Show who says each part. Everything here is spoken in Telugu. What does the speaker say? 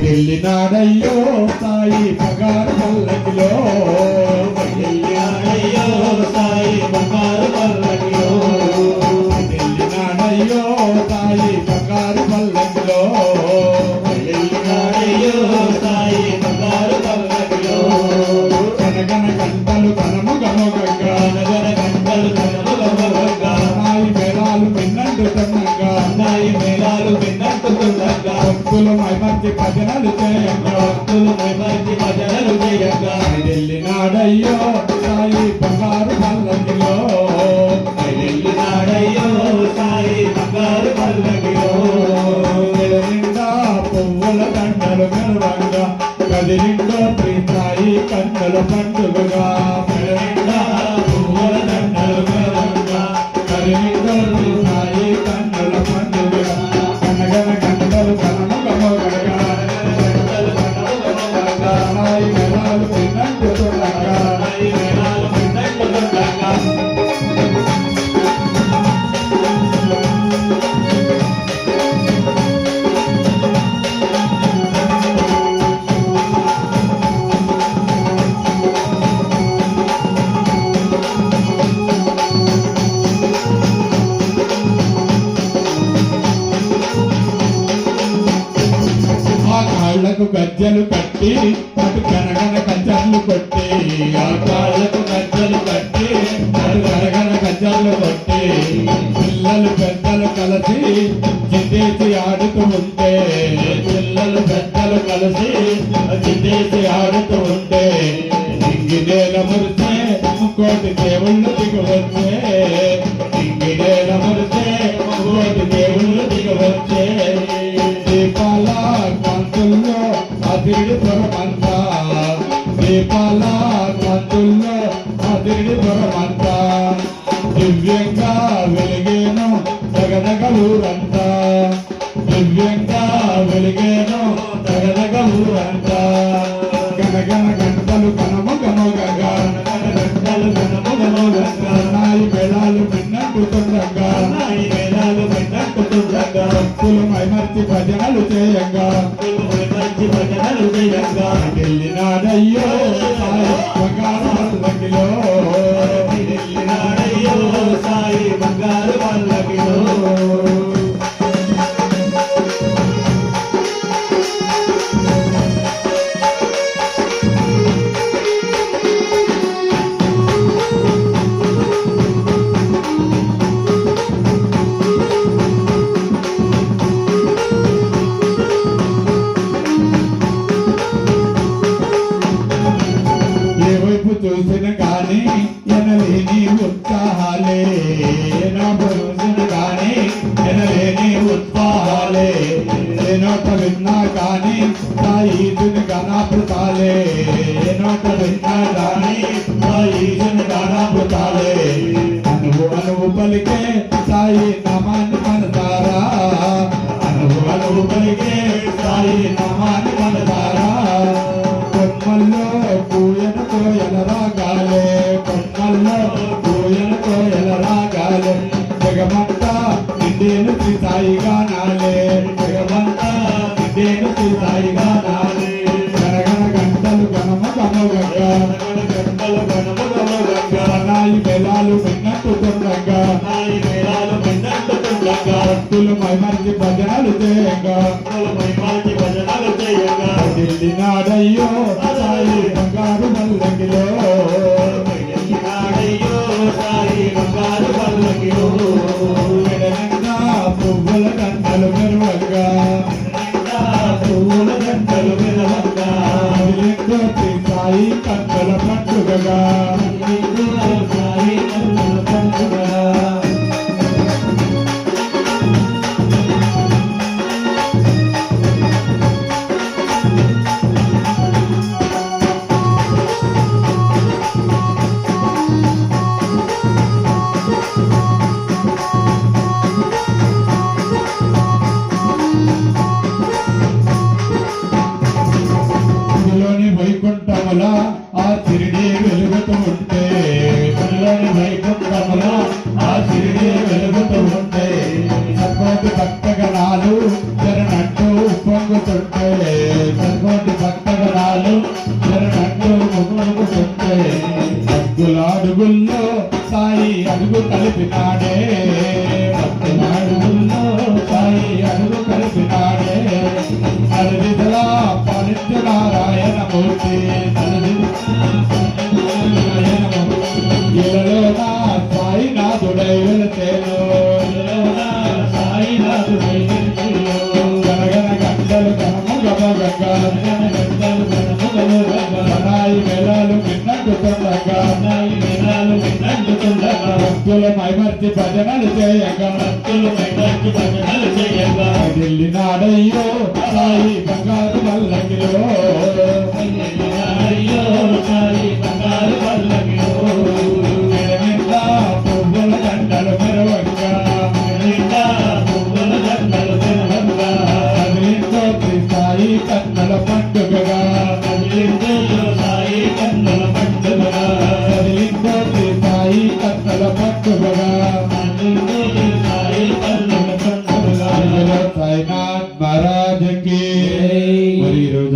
Speaker 1: వెళ్ళినాడయ్యో సాయి పగారు పల్లకిలో. వెళ్ళినాడయ్యో సాయి పగారు పల్లకిలో. భక్తులు మైమర్చి భజనలు చేయంగా
Speaker 2: భక్తులు మైమరిచి భజనలు చేయగా
Speaker 1: వెళ్ళినాడయ్యో సాయి బంగారు పల్లకిలో.
Speaker 2: వెళ్ళాడయ్యో సాయి బంగారు పల్లకిలో.
Speaker 1: నిండా పువ్వుల దండలు మెరవంగా కదిలిండో ప్రీతాయి కన్నుల పండుగగా. గజ్జలు కట్టి అటు కనగన కజ్జలు కొట్టి ఆ కాళ్ళకు గజ్జలు కట్టి అటు కనగన కజ్జర్లు కొట్టి పిల్లలు పెద్దలు కలిసి చిందేసి ఆడుతూ ఉంటే పిల్లలు పెద్దలు కలిసి చిందేసి ఆడుతూ ఉంటే అదిరి దివ్యంగా వెలిగేను జగదగ దివ్యంగా వెలిగేను జగదగ గనగన గంటలు కనము గమగగా
Speaker 2: గంటలు కనము కనబడగా
Speaker 1: నాయి మేళాలు పిన్నట్టుతుండగా
Speaker 2: సాయి మేళాలు విన్నట్టుతుండగా
Speaker 1: భక్తులు మైమర్చి భజనలు చేయంగా.
Speaker 2: మంచి భజనలు చేయగా.
Speaker 1: వెళ్ళినాడయ్యో సాయి ఉత్సాహాలే కానీ ఎనలేని ఉత్సాహాలే విన్నా కానీ సాయిదుని గణాపృతాలే ఏ విన్నా కానీ సాయిదుని గణాపృతాలే అనువు అనువు పలికే సాయి నామాన్ని మనసారా అనువు అనువు పలికే సాయి నామాన్ని మనసారా కొమ్మల్లో
Speaker 2: విన్నట్టుతుండగా
Speaker 1: భక్తులు మైమర్చి భజనలు చేయంగా.
Speaker 2: మంచి భజనలు చేయగా.
Speaker 1: వెళ్ళినాడయ్యో సాయి బంగారు మల్లకిలో
Speaker 2: వెళ్ళినాడయ్యో సాయి బంగారు పల్లకిలో.
Speaker 1: ఎడనగా పువ్వుల గంటలు మెరువగా.
Speaker 2: పువ్వుల
Speaker 1: అదిలిందో శ్రీ సాయి కన్నుల పండుగగా వైకుంఠముల ఆ చిరిడి వెలుగుతూ ఉంటే ఇందులోని వైకుంఠముల ఆ చిరిడి వెలుగుతూ ఉంటే సర్వోటి భక్తగణాలు చరణంటూ ఉప్పొంగుతుంటే సరిపోటి భక్తగణాలు జరనట్టు ముగ్గురుకుంటే భక్తుల అడుగుల్లో సాయి అడుగు కలిపినాడే భక్తుల అడుగుల్లో అడుగు కలిపినాడే నలుదిదలా పాలించు నారాయణ మూర్తి ఇలలో నా సాయి నాథుడై
Speaker 2: సాయినాథుడై
Speaker 1: గనగన గంటలు కనము గమగంగా
Speaker 2: గంటలు గణముగలు
Speaker 1: విన్నట్టు తొందరగా భక్తుల భజనలు చేయగా
Speaker 2: భక్తులు
Speaker 1: మైమర్తి భజన